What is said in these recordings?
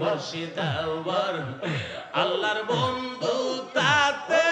মুর্শিদাবার আল্লাহর বন্ধু তাতে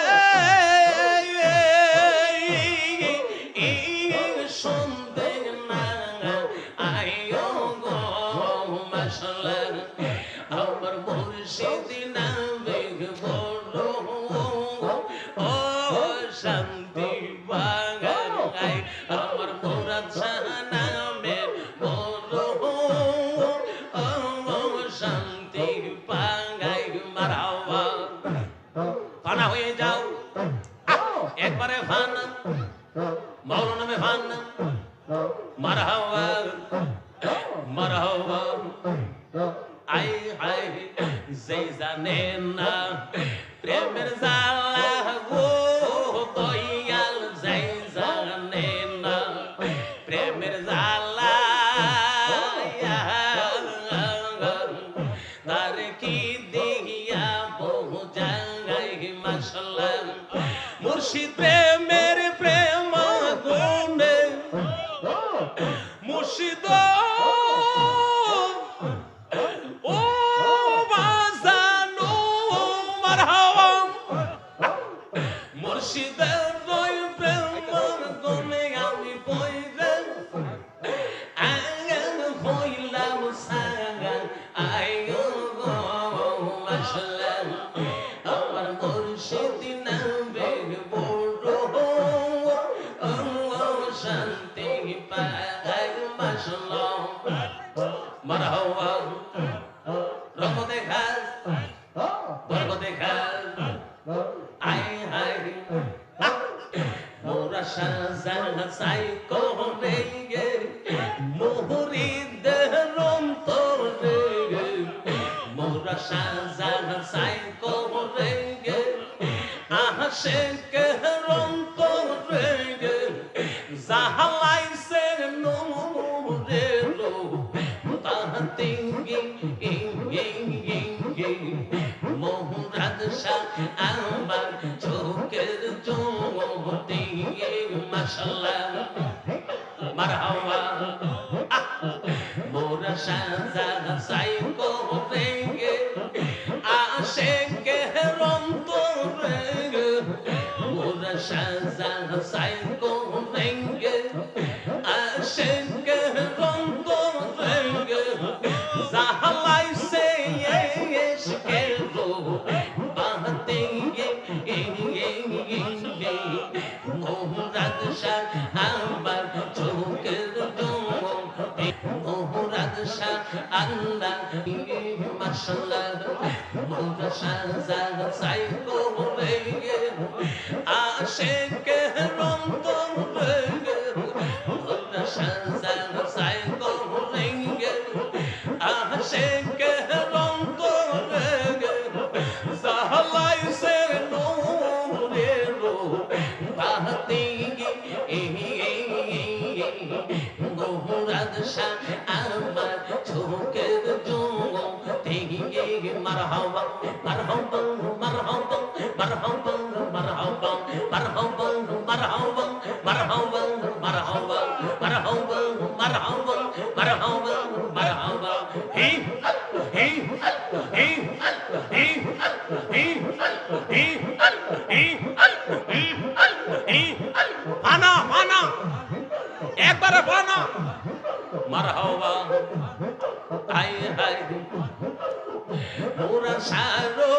banana. শাহজাহান সাইন করেঙ্গে আহশেকে রং করেঙ্গে জাহালাইসের নূরে লো তাহতিঙ্গি ইঙ্গিঙ্গি মোহরাদ শাহ আমার চোখের চোটিঙ্গে মশলা মারহাওয়া মোরা শাহজাহান সাইন Allah, you must love, Mother Shazam, Psycho. আমার ছোকের জঙ্গ থেকে মারহাবা মারহাবা মারহাবা আই হাই মোরা সারো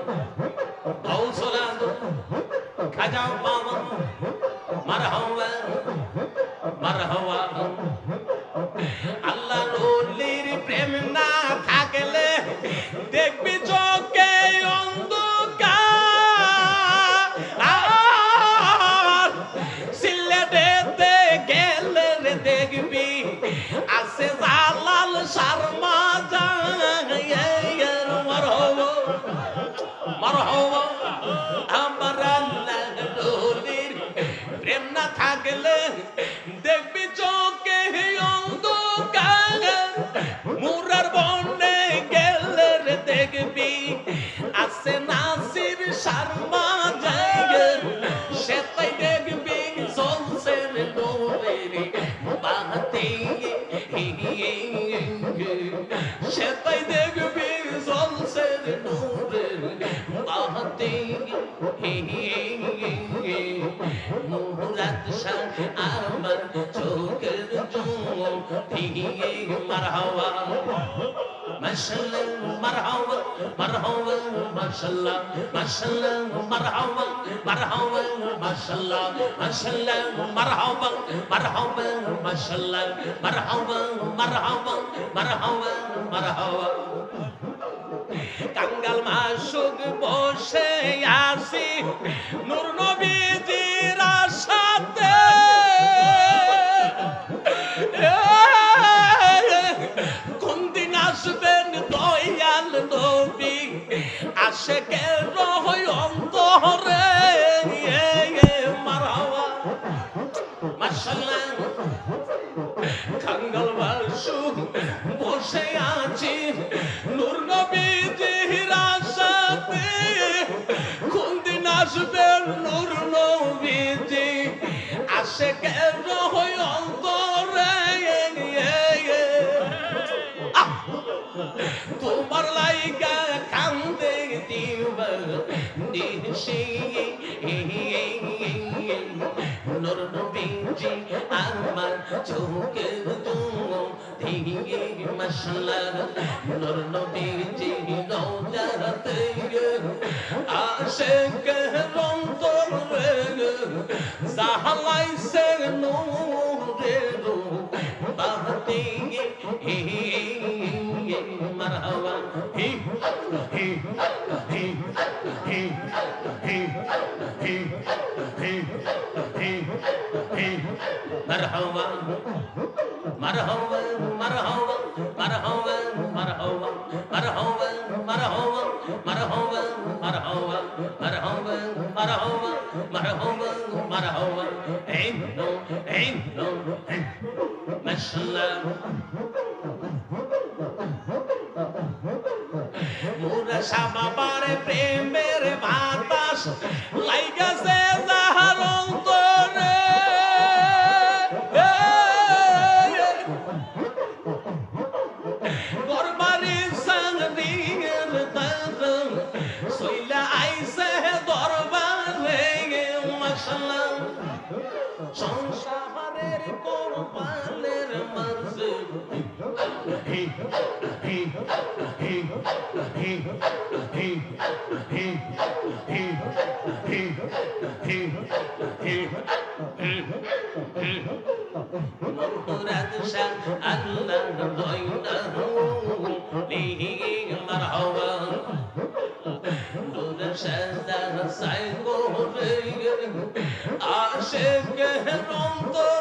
থাকলে দেখবি চোখে অন্ধকার। মুরার বনে গেলে রে দেখবি আসে নাসির শর্মা যায় সে তাই দেখবি চলছে রে নোরে রে বাহাতে সে তাই দেখবি চলছে রে নোরে রে বাহাতে শাহ আমার চোখের জুম দিয়ে মারহাওয়া মাশাল্লাহ মারহাওয়া মারহাওয়া মাশাল্লাহ মাশাল্লাহ মারহাওয়া মারহাওয়া মাশাল্লাহ মাশাল্লাহ মারহাওয়া মারহাওয়া মাশাল্লাহ মারহাওয়া মারহাওয়া মারহাওয়া মারহাওয়া কাঙ্গাল মাসুক বসে আসি আসে কেন রহই অন্তরে মারহাওয়া। মাশাআল্লাহ কাঙ্গাল বাসু বসে আছি। নূর নবীজির আশাতে কোন দিন আসবে নূর নবীজি আশেকের রহই অন্তরে তোমার লাইগা কাম নিশি নূর নবীজি আমার চোখের জুম দিয়ে মশলা নূর নবীজি রোজাতে আশেক রন্তর সাহালাইছে নূরে রো বাহতে। মারহাবা। হি হি হি হি মারহাবা মারহাবা মারহাবা মারহাবা মারহাবা মারহাবা মারহাবা মারহাবা মারহাবা মারহাবা মারহাবা মারহাবা মারহাবা এই নো এই নো মাশাআল্লাহ মোরা সাবাবারে প্রেমের বাতাস লাইগাছে عاشق روم تو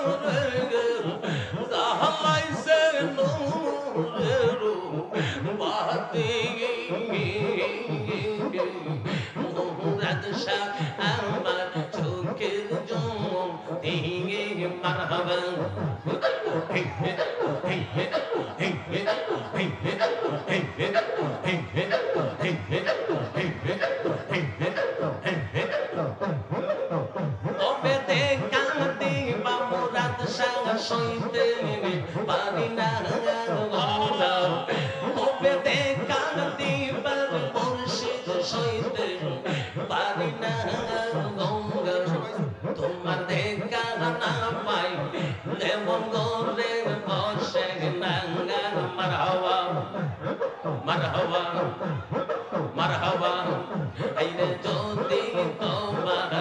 Dinge marhaban. Hey, hey, hey, hey, hey, hey, hey, hey, hey, hey, hey, দেবন গোরে বসে নাঙ্গা মারহাবা মারহাবা মারহাবা আইরে যদি তোমার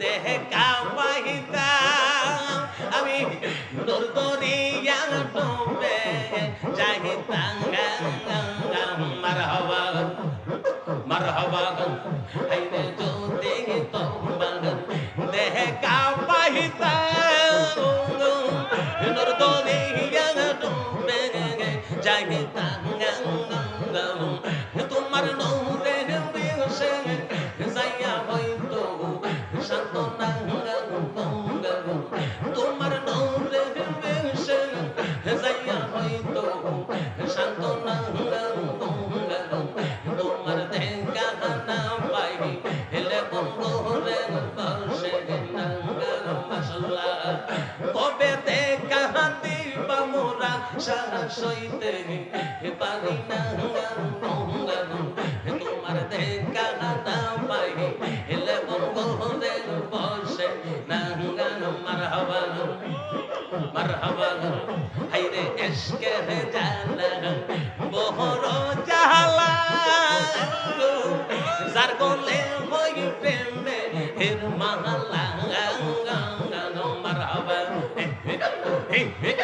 দেহে কামাইতা আমি দূর দরিয়া ডুবে চাহিতাম মারহাবা মারহাবা আইরে যদি তোমার নৌরে যাইয়া হয়তো শান্ত তোমার নৌরে যাইয়া হয়তো শান্ত তোমার মোরা সারা সইতে পারি না তোমার দেখা না পাই এলে বন্ধুরে বসে না মারহাবা মারহাবা হাইরে এসকে জালা বহর জালা যার গলে হই প্রেমে হের মালা মারহাবা হাইরে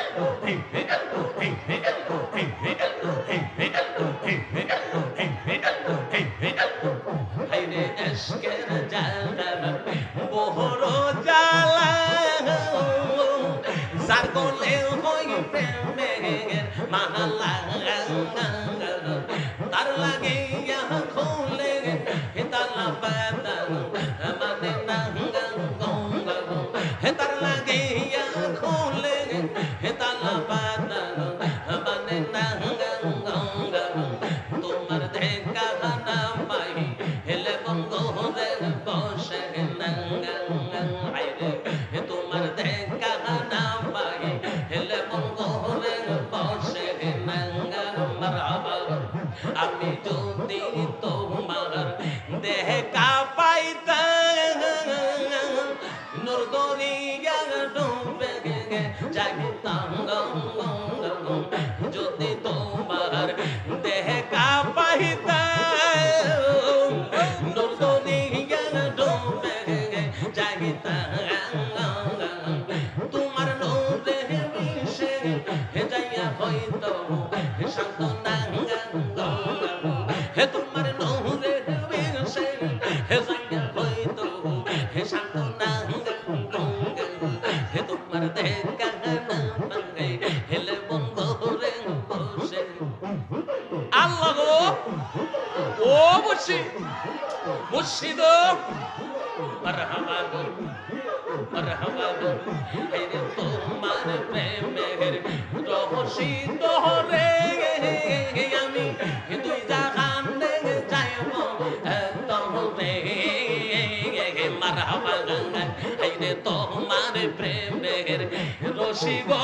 তার লাগে খোলে তালা যদি তোমার দেখা মুর্শিদ। মারহাবা মারহাবা হেরে তোমার প্রেমের রহসি তোরে আমি দুই জাহান যাইব তোরে মারহাবা হেরে তোমার প্রেমের রশি গো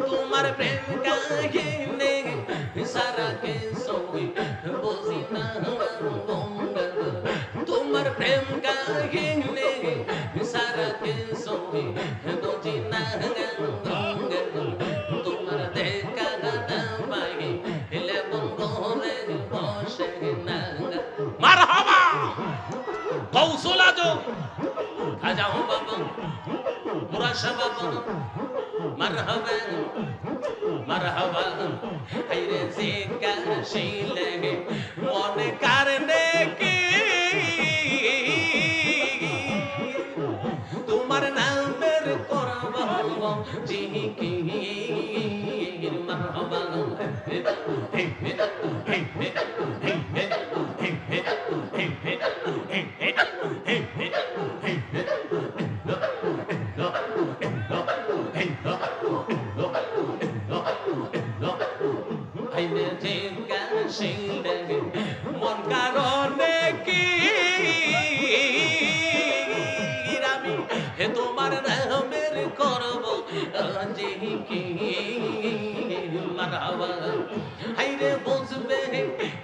তোমার প্রেম কাহিনী সারা কে সই বুঝি না তোমার প্রেম কাহিনী সারা কে সই বুঝি না বাবা মারহাবা মারহাবা। হাইরে জিকা শিলে মনে কারণে কি? তোমার নামের করব জিকির মারহাবা। আজি কি মারাবা হাইরে বুঝবে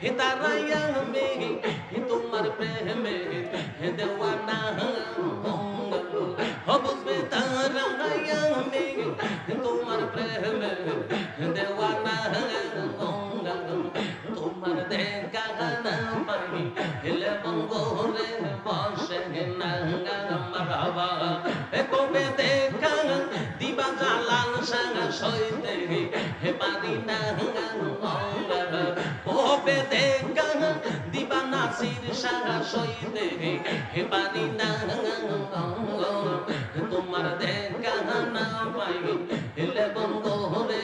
হে তারাই আমি হে তোমার প্রেমে হে দেওয়ানা ও বুঝবে তারাই আমি হে কবে দেখা দিবা নাসির সাঙ্গা সইতে হে পারি না তোমার দেখা না হেলে মঙ্গলে